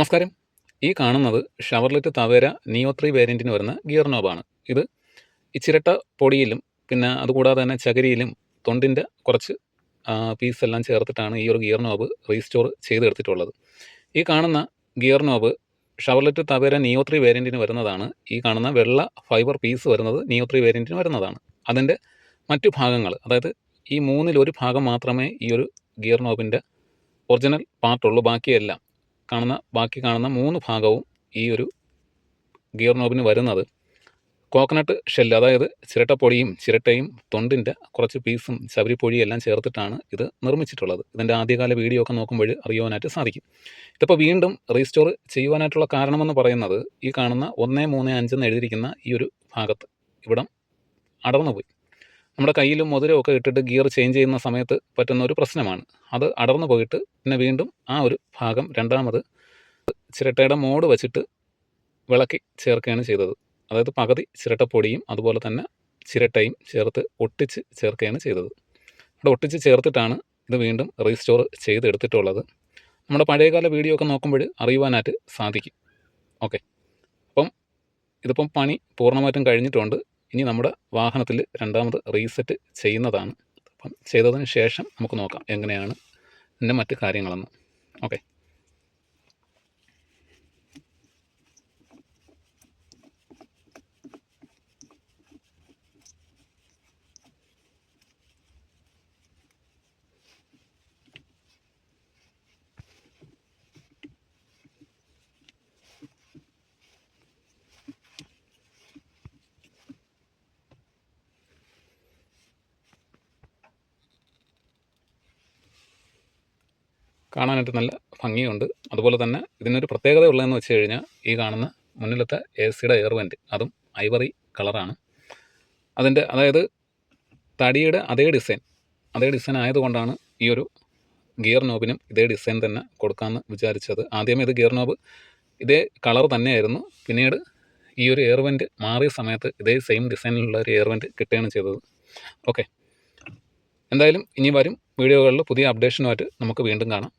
നമസ്കാരം. ഈ കാണുന്നത് ഷവർലെറ്റ് തവേര നിയോ ത്രീ വേരിയന്റിന് വരുന്ന ഗിയർ നോബാണ്. ഇത് ഇച്ചിരട്ട പൊടിയിലും പിന്നെ അതുകൂടാതെ തന്നെ ചകരിയിലും തൊണ്ടിന്റെ കുറച്ച് പീസ് എല്ലാം ചേർത്തിട്ടാണ് ഈ ഒരു ഗിയർ നോബ് റീസ്റ്റോർ ചെയ്തെടുത്തിട്ടുള്ളത്. ഈ കാണുന്ന gear knob Chevrolet Tavera neo three വേരിയന്റിന് വരുന്നതാണ്. ഈ കാണുന്ന വെള്ള ഫൈബർ പീസ് വരുന്നത് നിയോ ത്രീ വേരിയന്റിന് വരുന്നതാണ്. അതിന്റെ മറ്റു ഭാഗങ്ങൾ അതായത് ഈ മൂന്നിൽ ഒരു ഭാഗം മാത്രമേ ഈ ഒരു ഗിയർ നോബിന്റെ ഒറിജിനൽ പാർട്ടുള്ളൂ. ബാക്കിയെല്ലാം കാണുന്ന ബാക്കി കാണുന്ന മൂന്ന് ഭാഗവും ഈ ഒരു ഗിയർ നോബിന് വരുന്നത്. കോക്കനട്ട് ഷെല്ല് അതായത് ചിരട്ടപ്പൊടിയും ചിരട്ടയും തൊണ്ടിന്റെ കുറച്ച് പീസും ശബരിപ്പൊഴിയും എല്ലാം ചേർത്തിട്ടാണ് ഇത് നിർമ്മിച്ചിട്ടുള്ളത്. ഇതിന്റെ ആദ്യകാല വീഡിയോ ഒക്കെ നോക്കുമ്പോൾ അറിയുവാനായിട്ട് സാധിക്കും. ഇതിപ്പോൾ വീണ്ടും റീസ്റ്റോർ ചെയ്യുവാനായിട്ടുള്ള കാരണമെന്ന് പറയുന്നത് ഈ കാണുന്ന ഒന്ന് മൂന്ന് അഞ്ചെന്ന് എഴുതിയിരിക്കുന്ന ഈ ഒരു ഭാഗത്ത് ഇവിടം അടർന്നു പോയി നമ്മുടെ കയ്യിലും മുതലും ഇട്ടിട്ട് ഗിയർ ചേഞ്ച് ചെയ്യുന്ന സമയത്ത് പറ്റുന്ന ഒരു പ്രശ്നമാണ്. അത് അടർന്നു പോയിട്ട് പിന്നെ വീണ്ടും ആ ഒരു ഭാഗം രണ്ടാമത് ചിരട്ടയുടെ മോഡ് വച്ചിട്ട് വിളക്കി ചേർക്കുകയാണ് ചെയ്തത്. അതായത് പകുതി ചിരട്ടപ്പൊടിയും അതുപോലെ തന്നെ ചിരട്ടയും ചേർത്ത് ഒട്ടിച്ച് ചേർക്കുകയാണ് ചെയ്തത്. അവിടെ ഒട്ടിച്ച് ചേർത്തിട്ടാണ് ഇത് വീണ്ടും റീസ്റ്റോർ ചെയ്തെടുത്തിട്ടുള്ളത്. നമ്മുടെ പഴയകാല വീഡിയോ ഒക്കെ നോക്കുമ്പോൾ അറിയുവാനായിട്ട് സാധിക്കും. ഓക്കെ. അപ്പം ഇതിപ്പം പണി പൂർണമായിട്ടും കഴിഞ്ഞിട്ടുണ്ട്. ഇനി നമ്മുടെ വാഹനത്തിൽ രണ്ടാമത് റീസെറ്റ് ചെയ്യുന്നതാണ്. അപ്പം ചെയ്തതിന് ശേഷം നമുക്ക് നോക്കാം എങ്ങനെയാണ് ഇതിന്റെ മറ്റ് കാര്യങ്ങളെന്ന്. ഓക്കെ. കാണാനായിട്ട് നല്ല ഭംഗിയുണ്ട്. അതുപോലെ തന്നെ ഇതിനൊരു പ്രത്യേകത ഉള്ളതെന്ന് വെച്ച് കഴിഞ്ഞാൽ ഈ കാണുന്ന മുന്നിലത്തെ എ സിയുടെ എയർ വെന്റ് അതും ഐവറി കളറാണ് അതിന്റെ അതായത് തടിയുടെ അതേ ഡിസൈൻ അതേ ഡിസൈൻ ആയതുകൊണ്ടാണ് ഈ ഒരു ഗിയർ നോബിനും ഇതേ ഡിസൈൻ തന്നെ കൊടുക്കാമെന്ന് വിചാരിച്ചത്. ആദ്യമേ ഇത് ഗിയർ നോബ് ഇതേ കളർ തന്നെയായിരുന്നു. പിന്നീട് ഈ ഒരു എയർ വെന്റ് മാറിയ സമയത്ത് ഇതേ സെയിം ഡിസൈനിലുള്ള ഒരു എയർ വെന്റ് കിട്ടുകയാണ് ചെയ്തത്. ഓക്കെ എന്തായാലും ഇനി വരും വീഡിയോകളിൽ പുതിയ അപ്ഡേഷനുമായിട്ട് നമുക്ക് വീണ്ടും കാണാം.